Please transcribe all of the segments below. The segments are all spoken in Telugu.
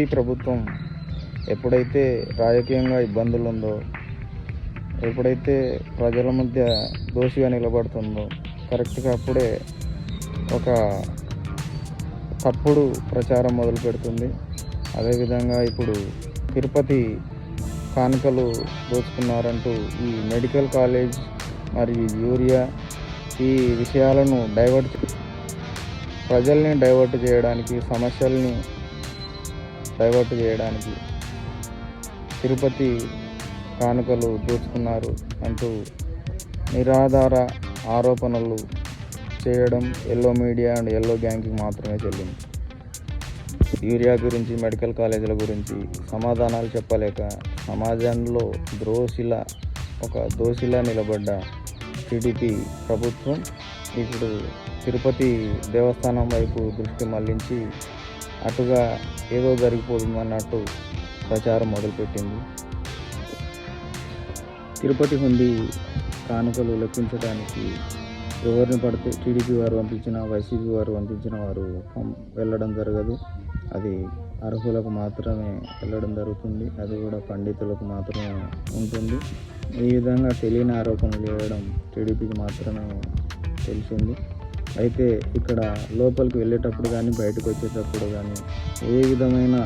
ఈ ప్రభుత్వం ఎప్పుడైతే రాజకీయంగా ఇబ్బందులు ఉందో ఎప్పుడైతే ప్రజల మధ్య దోషిగా నిలబడుతుందో కరెక్ట్గా అప్పుడే ఒక తప్పుడు ప్రచారం మొదలు పెడుతుంది. అదేవిధంగా ఇప్పుడు తిరుపతి కానుకలు దోచుకున్నారంటూ ఈ మెడికల్ కాలేజ్ మరియు యూరియా ఈ విషయాలను డైవర్ట్ ప్రజల్ని డైవర్ట్ చేయడానికి సమస్యల్ని డైవర్ట్ చేయడానికి తిరుపతి కానుకలు దోచుకున్నారు అంటూ నిరాధార ఆరోపణలు చేయడం ఎల్లో మీడియా అండ్ ఎల్లో గ్యాంగ్కి మాత్రమే చెల్లింది. యూరియా గురించి మెడికల్ కాలేజీల గురించి సమాధానాలు చెప్పలేక సమాజంలో ద్రోషిల ఒక దోషిలా నిలబడ్డ టీడీపీ ప్రభుత్వం ఇప్పుడు తిరుపతి దేవస్థానం వైపు దృష్టి మళ్ళించి అటుగా ఏదో జరిగిపోతుందన్నట్టు ప్రచారం మొదలుపెట్టింది. తిరుపతి హుండి కానుకలు లెక్కించడానికి ఎవరిని పడితే టీడీపీ వారు పంపించిన వైసీపీ వారు పంపించిన వారు వెళ్ళడం జరగదు. అది అర్హులకు మాత్రమే వెళ్ళడం జరుగుతుంది. అది కూడా పండితులకు మాత్రమే ఉంటుంది. ఈ విధంగా తెలియని ఆరోపణలు చేయడం టీడీపీకి మాత్రమే తెలిసింది. అయితే ఇక్కడ లోపలికి వెళ్ళేటప్పుడు కానీ బయటకు వచ్చేటప్పుడు కానీ ఏ విధమైన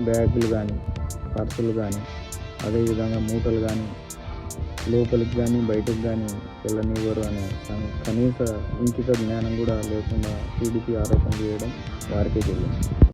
బ్యాగులు కానీ పర్సులు కానీ అదేవిధంగా మూటలు కానీ లోపలికి కానీ బయటకు కానీ వెళ్ళనివ్వరు అనే కనీస ఇంకిత జ్ఞానం కూడా లేకుండా టీడీపీ ఆరోపణ చేయడం వారికే తెలియదు.